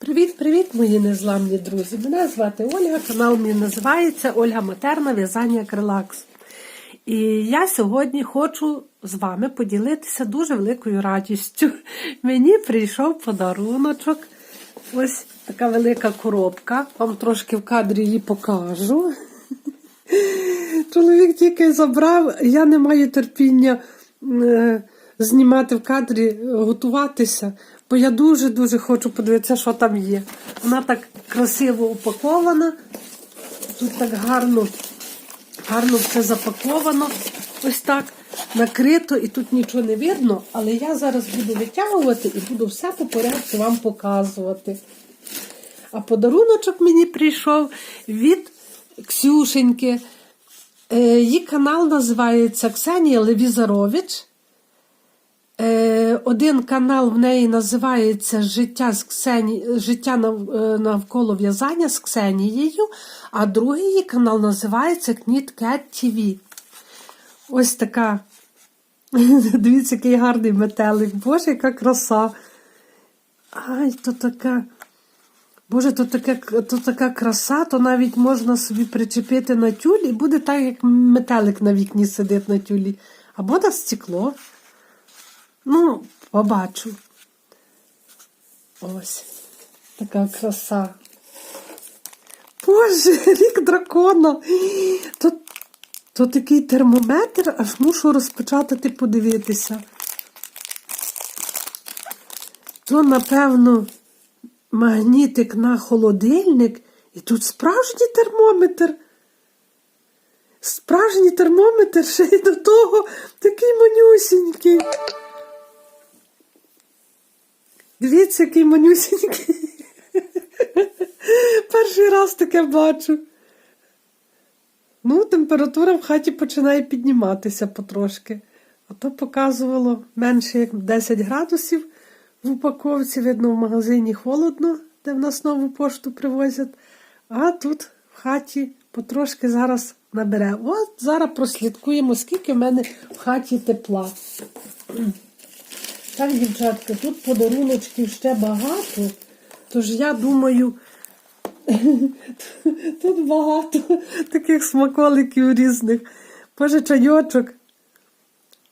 Привіт-привіт, мої незламні друзі! Мене звати Ольга, канал мій називається Ольга Матерна В'язання Акрилакс. І я сьогодні хочу з вами поділитися дуже великою радістю. Мені прийшов подаруночок. Ось така велика коробка. Вам трошки в кадрі її покажу. Чоловік тільки забрав, я не маю терпіння е, знімати в кадрі, готуватися, бо я дуже-дуже хочу подивитися, що там є. Вона так красиво упакована, тут так гарно, гарно все запаковано, ось так накрито, і тут нічого не видно, але я зараз буду витягувати і буду все по порядку вам показувати. А подаруночок мені прийшов від Ксюшеньки. Е, Її канал називається Ксенія Левізарович. Е, Один канал в неї називається Життя, з Ксені... Життя е, навколо в'язання з Ксенією, а другий її канал називається Cat TV. Ось така. Дивіться, який гарний метелик. Боже, яка краса. Ай, то така. Боже, то, таке, то така краса, то навіть можна собі причепити на тюль і буде так, як метелик на вікні сидить на тюлі. Або на стекло. Ну, побачу. Ось. Така краса. Боже, рік дракона. То, то такий термометр, аж мушу розпечатати подивитися. То, напевно, магнітик на холодильник, і тут справжній термометр. Справжній термометр ще й до того такий манюсінький. Дивіться, який манюсінький. Перший раз таке бачу. Ну, температура в хаті починає підніматися потрошки. А то показувало менше як 10 градусів в упаковці. Видно, в магазині холодно, де в нас нову пошту привозять. А тут в хаті потрошки зараз набере. От зараз прослідкуємо, скільки в мене в хаті тепла. Так, дівчатка, тут подаруночків ще багато. Тож я думаю, тут багато таких смаколиків різних. Боже, чайочок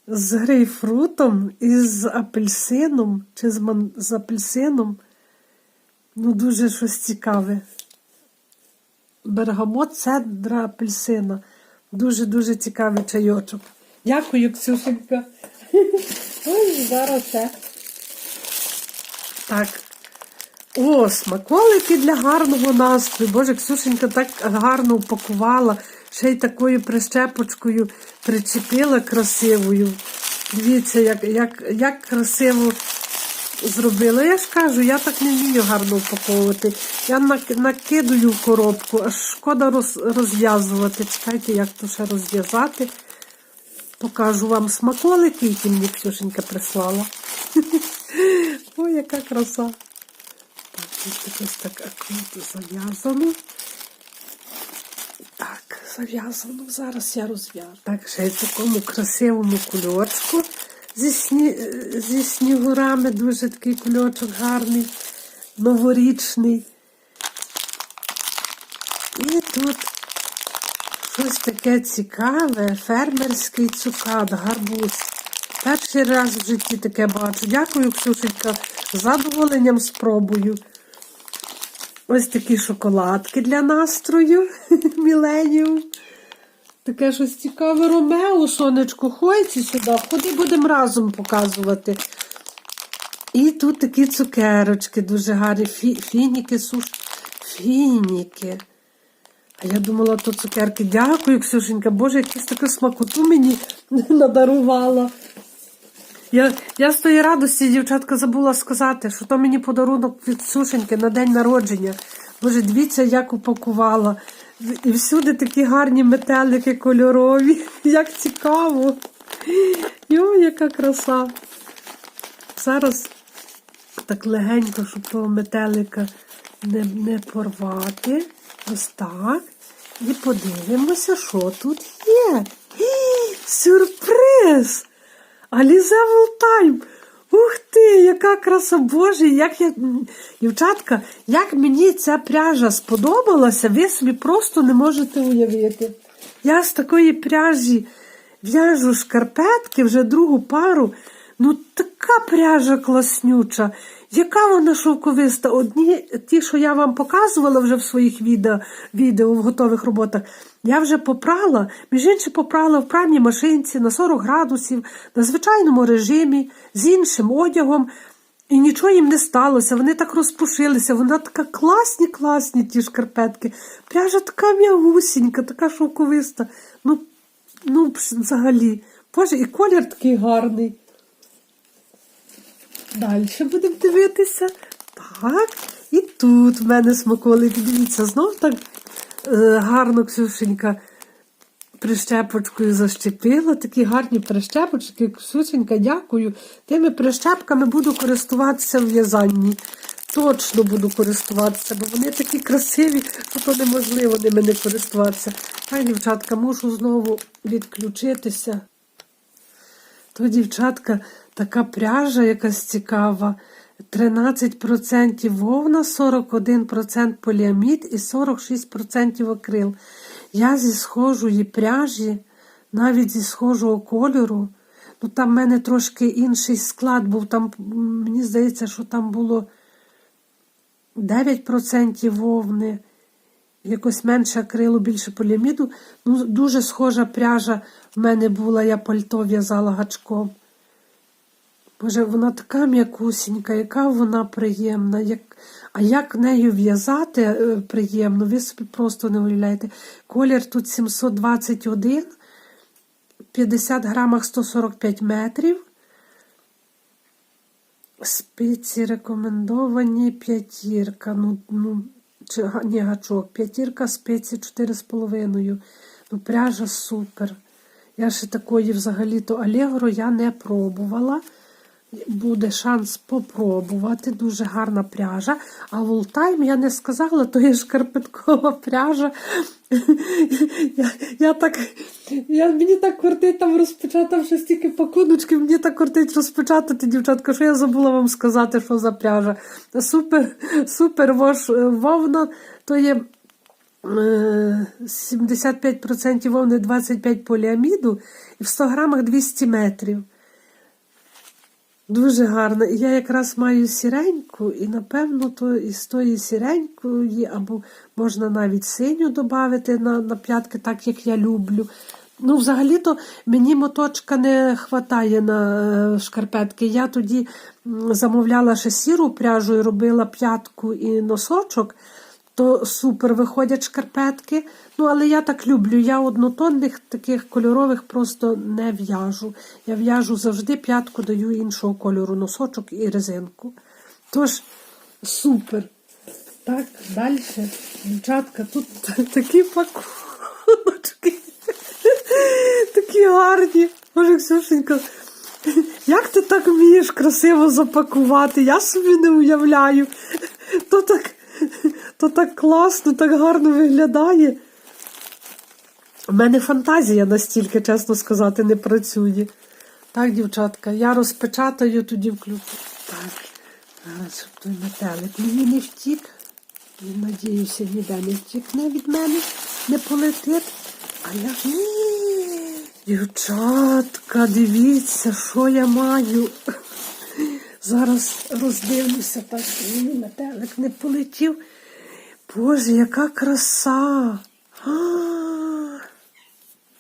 з грейпфрутом і з апельсином, чи з, ман... з апельсином. Ну, дуже щось цікаве. Бергамот, цедра апельсина. Дуже-дуже цікавий чайочок. Дякую, Ксюшенька. Ой, зараз все. Так. О, смаколики для гарного настрою. Боже, Ксюшенька так гарно упакувала, ще й такою прищепочкою причепила красивою. Дивіться, як, як, як красиво зробила. Я ж кажу, я так не вмію гарно упаковувати. Я нак- накидаю в коробку, аж шкода роз, розв'язувати. Чекайте, як то ще розв'язати. Покажу вам смаколики, які мені Ксюшенька прислала. Ой, яка краса. Так, тут ось так акуратно зав'язано. Так, зав'язано. Зараз я розв'яжу. Так, ще в такому красивому кульочку зі, сні... зі снігурами. Дуже такий кульочок гарний, новорічний. І тут щось таке цікаве, фермерський цукат, гарбуз. Перший раз в житті таке бачу. Дякую, Ксюшенька, з задоволенням спробую. Ось такі шоколадки для настрою. Міленіум. Таке щось цікаве Ромео, сонечко, ходьте сюди, ходи будемо разом показувати. І тут такі цукерочки дуже гарні. Фі, фініки, суш, фініки. А я думала, то цукерки. Дякую, Ксюшенька. Боже, якусь таку смакоту мені надарувала. Я, я з тої радості, дівчатка, забула сказати, що то мені подарунок від Ксюшеньки на день народження. Боже, дивіться, як упакувала. І всюди такі гарні метелики кольорові. Як цікаво. Йо, яка краса. Зараз так легенько, щоб того метелика не, не порвати. Ось так. І подивимося, що тут є. Гі, Сюрприз! Alize Time! Ух ти, яка краса Боже, як я. Дівчатка, як мені ця пряжа сподобалася, ви собі просто не можете уявити. Я з такої пряжі в'яжу шкарпетки вже другу пару. Ну, така пряжа класнюча. Яка вона шовковиста? Одні, ті, що я вам показувала вже в своїх відео, відео в готових роботах, я вже попрала, між іншим попрала в пральній машинці на 40 градусів, на звичайному режимі, з іншим одягом. І нічого їм не сталося, вони так розпушилися, вона така класні, класні ті шкарпетки. Пряжа така м'ягусінька, така шовковиста. Ну, ну взагалі. Боже, і колір такий гарний. Далі будемо дивитися. Так, і тут в мене смаколик. Дивіться, знов так е, гарно Ксюшенька прищепочкою защепила. Такі гарні прищепочки. Ксюшенька, дякую. Тими прищепками буду користуватися в в'язанні. Точно буду користуватися, бо вони такі красиві, що то неможливо ними не користуватися. Хай, дівчатка, можу знову відключитися. То, дівчатка, така пряжа якась цікава. 13% вовна, 41% поліамід і 46% акрил. Я зі схожої пряжі, навіть зі схожого кольору, ну там в мене трошки інший склад був. Там, мені здається, що там було 9% вовни, якось менше акрилу, більше поліаміду. Ну, дуже схожа пряжа в мене була, я пальто в'язала гачком. Боже, вона така м'якусінька, яка вона приємна. Як... А як нею в'язати е, приємно, ви собі просто не уявляєте. Колір тут 721, 50 грамах 145 метрів. Спиці рекомендовані п'ятірка. Ну, ну, чи, ні, гачок. П'ятірка спиці 4,5. Ну, пряжа супер. Я ще такої взагалі-то Allegro я не пробувала. Буде шанс попробувати. Дуже гарна пряжа. А Волтайм я не сказала, то є шкарпеткова пряжа. Я, я так, я, мені так кортить там розпочати, там стільки пакуночків, мені так кортить розпочати, дівчатка, що я забула вам сказати, що за пряжа. Супер, супер ваш е, вовна, то є. е, 75% вовни 25 поліаміду і в 100 грамах 200 метрів. Дуже гарно. І я якраз маю сіреньку, і напевно, то із тої сіренької, або можна навіть синю додати на, на п'ятки, так як я люблю. Ну, взагалі-то мені моточка не хватає на е, шкарпетки. Я тоді замовляла ще сіру пряжу і робила п'ятку і носочок, то супер виходять шкарпетки. Ну, але я так люблю. Я однотонних таких кольорових просто не в'яжу. Я в'яжу завжди п'ятку даю іншого кольору, носочок і резинку. Тож, супер. Так, далі, дівчатка, тут такі пакуночки. Такі гарні. Боже, Ксюшенька, як ти так вмієш красиво запакувати? Я собі не уявляю. То так, то так класно, так гарно виглядає. У мене фантазія настільки, чесно сказати, не працює. Так, дівчатка, я розпечатаю, тоді включу. Так, зараз, той метелик мені не втік. І, надіюся, ніде не втікне від мене, не полетить. А я ні. Дівчатка, дивіться, що я маю. Зараз роздивлюся, так мені метелик не полетів. Боже, яка краса!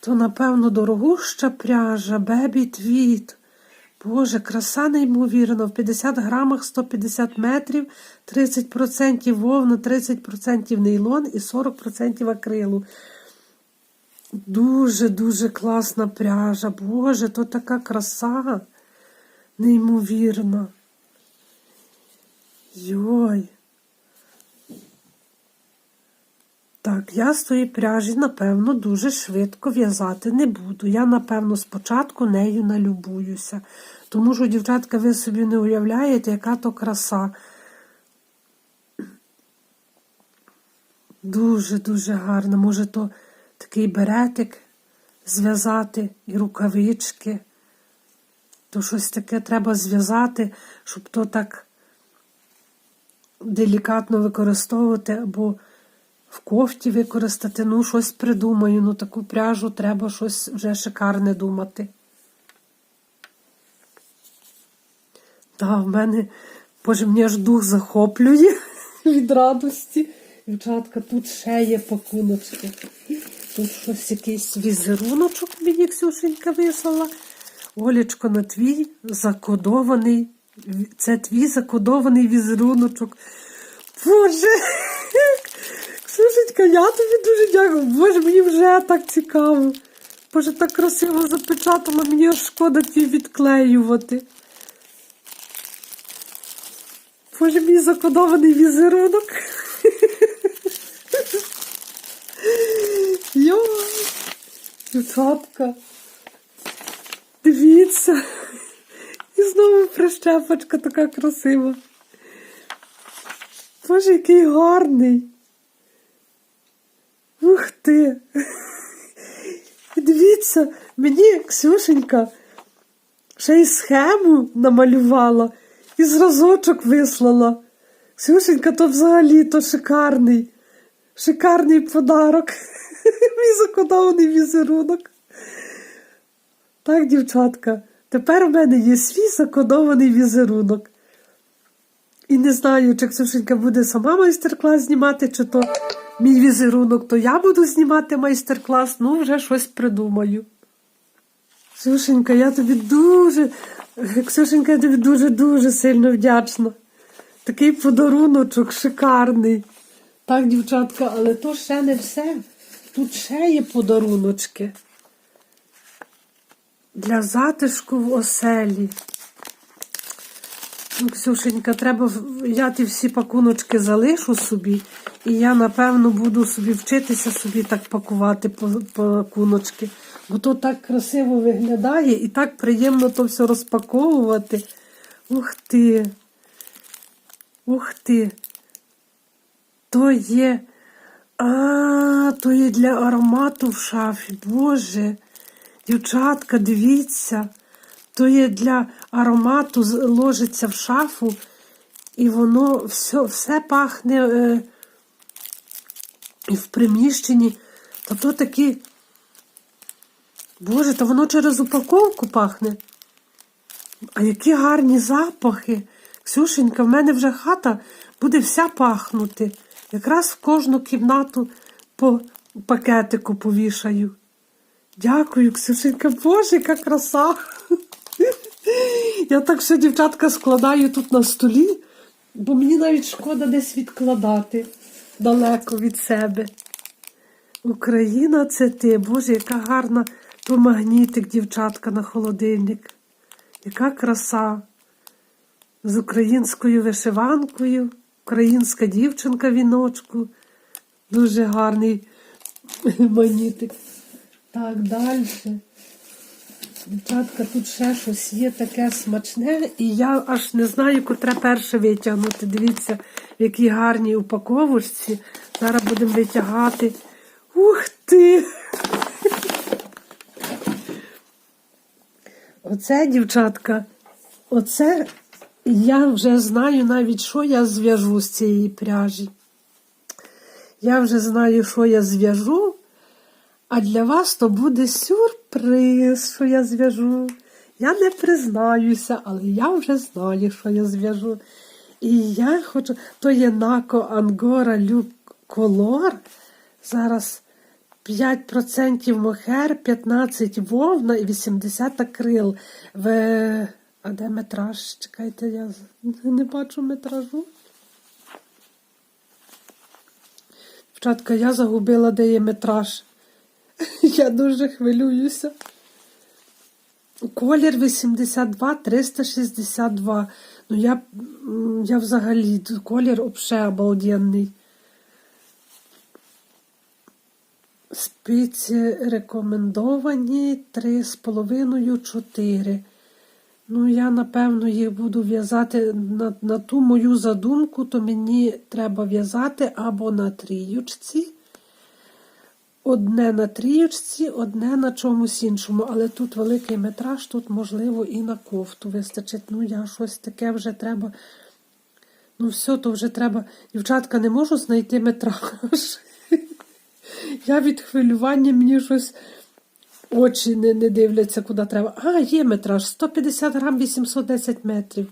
То, напевно, дорогуща пряжа, бебі твіт. Боже, краса неймовірна. В 50 грамах 150 метрів, 30% вовна, 30% нейлон і 40% акрилу. Дуже-дуже класна пряжа. Боже, то така краса. Неймовірна. Йой. Так, я з тої пряжі, напевно, дуже швидко в'язати не буду. Я, напевно, спочатку нею налюбуюся. Тому що, дівчатка, ви собі не уявляєте, яка то краса. Дуже-дуже гарно. Може, то такий беретик зв'язати і рукавички. То щось таке треба зв'язати, щоб то так делікатно використовувати або в кофті використати. Ну, щось придумаю. Ну, таку пряжу треба щось вже шикарне думати. Та, в мене, боже, мені аж дух захоплює від радості. Дівчатка, тут ще є пакуночки. Тут щось якийсь візеруночок мені Ксюшенька вислала. Олечко, на твій закодований. Це твій закодований візеруночок. Боже! Ксюшечка, я тобі дуже дякую. Боже, мені вже так цікаво. Боже, так красиво запечатано, мені аж шкода ті відклеювати. Боже, мій закодований візерунок. Йо, дівчатка. Дивіться. І знову прищепочка така красива. Боже, який гарний. Ух ти. Дивіться, мені Ксюшенька ще й схему намалювала і зразочок вислала. Ксюшенька, то взагалі то шикарний, шикарний подарок. Мій закодований візерунок. Так, дівчатка, тепер у мене є свій закодований візерунок. І не знаю, чи Ксюшенька буде сама майстер-клас знімати, чи то мій візерунок, то я буду знімати майстер-клас, ну вже щось придумаю. Ксюшенька, я тобі дуже, Ксюшенька, я тобі дуже-дуже сильно вдячна. Такий подаруночок шикарний. Так, дівчатка, але то ще не все. Тут ще є подаруночки. Для затишку в оселі. Ну, Ксюшенька, треба, я ті всі пакуночки залишу собі, і я, напевно, буду собі вчитися собі так пакувати пакуночки. Бо то так красиво виглядає і так приємно то все розпаковувати. Ух ти! Ух ти! То є. А, то є для аромату в шафі. Боже. Дівчатка, дивіться. То є для аромату, ложиться в шафу, і воно все, все пахне е, в приміщенні. Та то такі. Боже, та воно через упаковку пахне. А які гарні запахи. Ксюшенька, в мене вже хата буде вся пахнути. Якраз в кожну кімнату по пакетику повішаю. Дякую, Ксюшенька, Боже, яка краса. Я так все, дівчатка, складаю тут на столі, бо мені навіть шкода десь відкладати далеко від себе. Україна, це ти. Боже, яка гарна то магнітик, дівчатка, на холодильник. Яка краса. З українською вишиванкою, українська дівчинка віночку. Дуже гарний магнітик. Так, далі. Дівчатка, тут ще щось є таке смачне, і я аж не знаю, котре перше витягнути. Дивіться, в якій гарній упаковочці. Зараз будемо витягати. Ух ти! Оце, дівчатка, оце я вже знаю навіть, що я зв'яжу з цієї пряжі. Я вже знаю, що я зв'яжу, а для вас то буде сюрприз, що я зв'яжу. Я не признаюся, але я вже знаю, що я зв'яжу. І я хочу, то є Нако Ангора Люк Колор. Зараз 5% мохер, 15 вовна і 80 акрил. В... А де метраж? Чекайте, я не бачу метражу. Дівчатка, я загубила, де є метраж. Я дуже хвилююся. Колір 82, 362. Ну, я, я взагалі, колір взагалі обалденний. Спиці рекомендовані 3,5-4. Ну, я, напевно, їх буду в'язати на, на ту мою задумку, то мені треба в'язати або на тріючці. Одне на трієчці, одне на чомусь іншому. Але тут великий метраж, тут, можливо, і на кофту вистачить. Ну, я щось таке вже треба. Ну, все, то вже треба. Дівчатка, не можу знайти метраж. Я від хвилювання мені щось очі не, не дивляться, куди треба. А, є метраж 150 грам 810 метрів.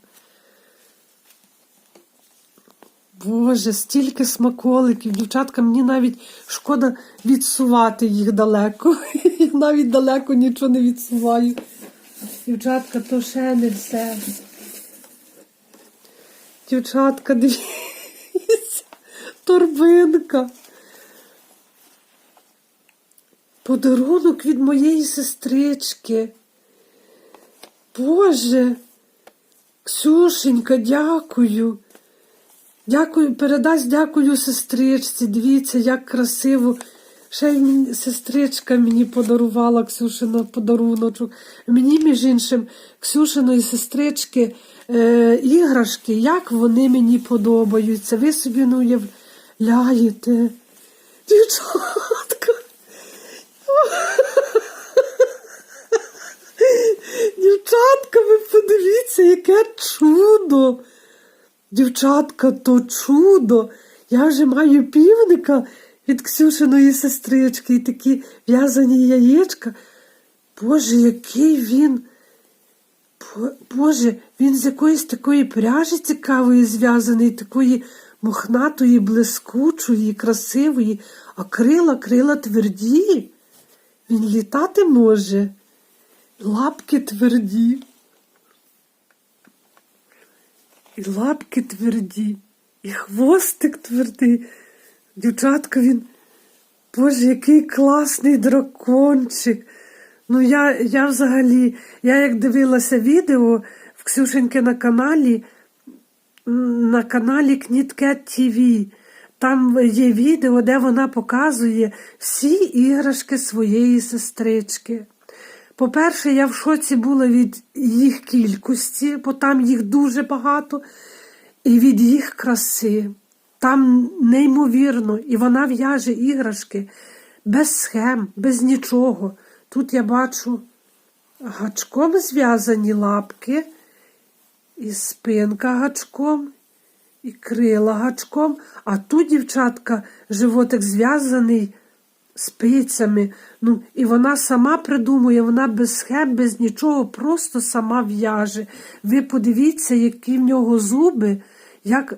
Боже, стільки смаколиків, дівчатка, мені навіть шкода відсувати їх далеко. Навіть далеко нічого не відсуваю. Дівчатка, то ще не все. Дівчатка, дивіться, торбинка. Подарунок від моєї сестрички. Боже, Ксюшенька, дякую. Дякую, передасть дякую сестричці. Дивіться, як красиво. Ще й сестричка мені подарувала Ксюшина подаруночок. Мені, між іншим, Ксюшиної сестрички е, іграшки, як вони мені подобаються. Ви собі не уявляєте. Дівчатка. Дівчатка, ви подивіться, яке чудо. Дівчатка, то чудо. Я вже маю півника від Ксюшиної сестрички і такі в'язані яєчка. Боже, який він. Боже, він з якоїсь такої пряжі цікавої зв'язаний, такої мохнатої, блискучої, красивої, а крила, крила тверді. Він літати може. Лапки тверді. І лапки тверді, і хвостик твердий. Дівчатка, він, Боже, який класний дракончик. Ну, я, я взагалі, я як дивилася відео в Ксюшеньки на каналі, на каналі Knitcat TV. Там є відео, де вона показує всі іграшки своєї сестрички. По-перше, я в шоці була від їх кількості, бо там їх дуже багато, і від їх краси. Там неймовірно, і вона в'яже іграшки без схем, без нічого. Тут я бачу гачком зв'язані лапки, і спинка гачком, і крила гачком, а тут, дівчатка, животик зв'язаний спицями. Ну, і вона сама придумує, вона без схем, без нічого, просто сама в'яже. Ви подивіться, які в нього зуби, як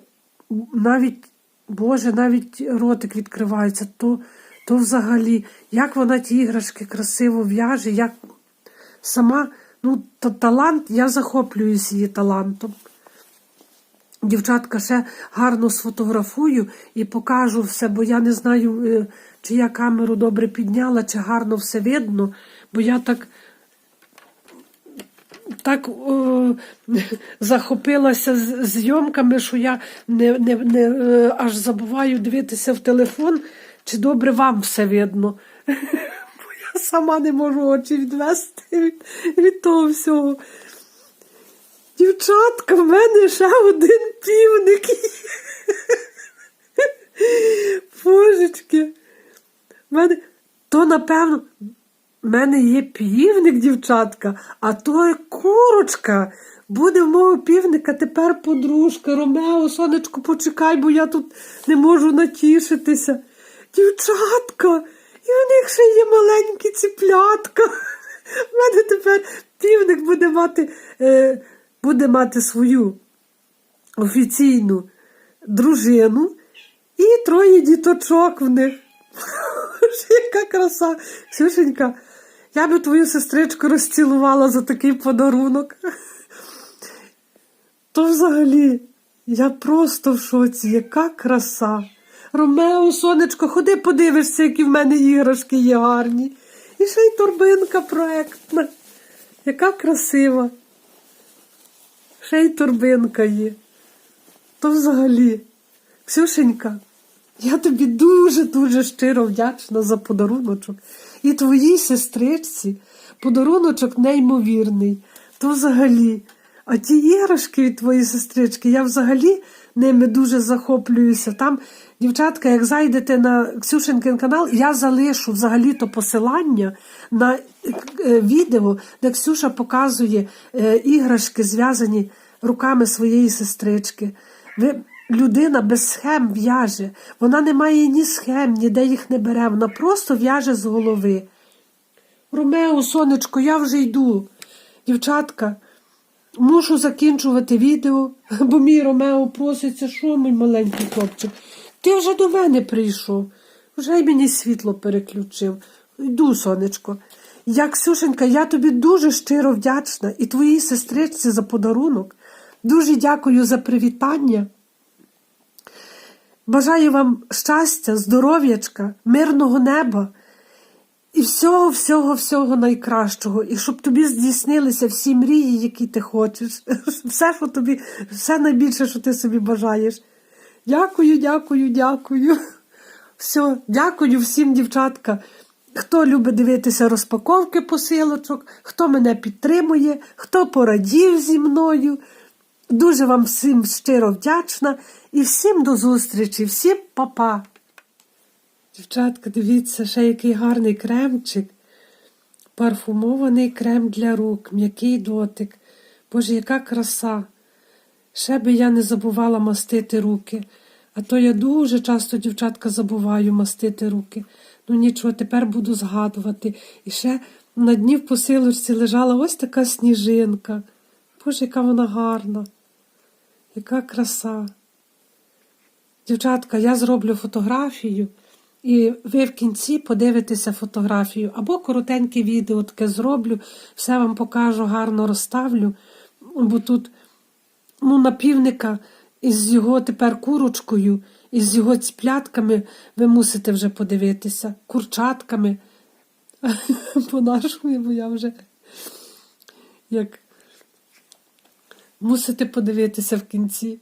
навіть, Боже, навіть ротик відкривається, то, то взагалі, як вона ті іграшки красиво в'яже, як сама, ну, та, талант, я захоплююсь її талантом. Дівчатка ще гарно сфотографую і покажу все, бо я не знаю, е, чи я камеру добре підняла, чи гарно все видно, бо я так. Так о, захопилася зйомками, що я не, не, не, е, аж забуваю дивитися в телефон, чи добре вам все видно. Бо я сама не можу очі відвести від, від того всього. Дівчатка, в мене ще один півник. Божечки. В мене, то, напевно, в мене є півник, дівчатка, а то курочка. Буде в мого півника тепер подружка. Ромео, сонечко, почекай, бо я тут не можу натішитися. Дівчатка, і в них ще є маленькі ціплятка. В мене тепер півник буде мати, е, буде мати свою офіційну дружину і троє діточок в них. Яка краса. Ксюшенька, я би твою сестричку розцілувала за такий подарунок. То взагалі, я просто в шоці, яка краса. Ромео, сонечко, ходи подивишся, які в мене іграшки є гарні. І ще й торбинка проектна. Яка красива. Ще й торбинка є. То взагалі, Ксюшенька, я тобі дуже-дуже щиро вдячна за подаруночок. І твоїй сестричці подаруночок неймовірний. То взагалі. А ті іграшки від твоєї сестрички, я взагалі ними дуже захоплююся. Там, дівчатка, як зайдете на Ксюшинкин канал, я залишу взагалі-то посилання на е, відео, де Ксюша показує е, іграшки, зв'язані руками своєї сестрички. Ви, людина без схем в'яже. Вона не має ні схем, ніде їх не бере. Вона просто в'яже з голови. Ромео, сонечко, я вже йду. Дівчатка, мушу закінчувати відео, бо мій Ромео проситься, що мій маленький хлопчик. Ти вже до мене прийшов, вже й мені світло переключив. Йду, сонечко. Я, Ксюшенька, я тобі дуже щиро вдячна і твоїй сестричці за подарунок. Дуже дякую за привітання. Бажаю вам щастя, здоров'ячка, мирного неба і всього, всього, всього найкращого. І щоб тобі здійснилися всі мрії, які ти хочеш. Все, що тобі, все найбільше, що ти собі бажаєш. Дякую, дякую, дякую. Все, дякую всім, дівчатка. Хто любить дивитися розпаковки посилочок, хто мене підтримує, хто порадів зі мною. Дуже вам всім щиро вдячна і всім до зустрічі, всім па-па. Дівчатка, дивіться, ще який гарний кремчик. Парфумований крем для рук, м'який дотик. Боже, яка краса. Ще би я не забувала мастити руки. А то я дуже часто, дівчатка, забуваю мастити руки. Ну нічого, тепер буду згадувати. І ще на дні в посилочці лежала ось така сніжинка. Боже, яка вона гарна, яка краса. Дівчатка, я зроблю фотографію, і ви в кінці подивитеся фотографію. Або коротеньке відео таке зроблю, все вам покажу, гарно розставлю. Бо тут ну, напівника із його тепер курочкою, із його ціплятками ви мусите вже подивитися, курчатками. По-нашому, бо я вже як мусите подивитися в кінці.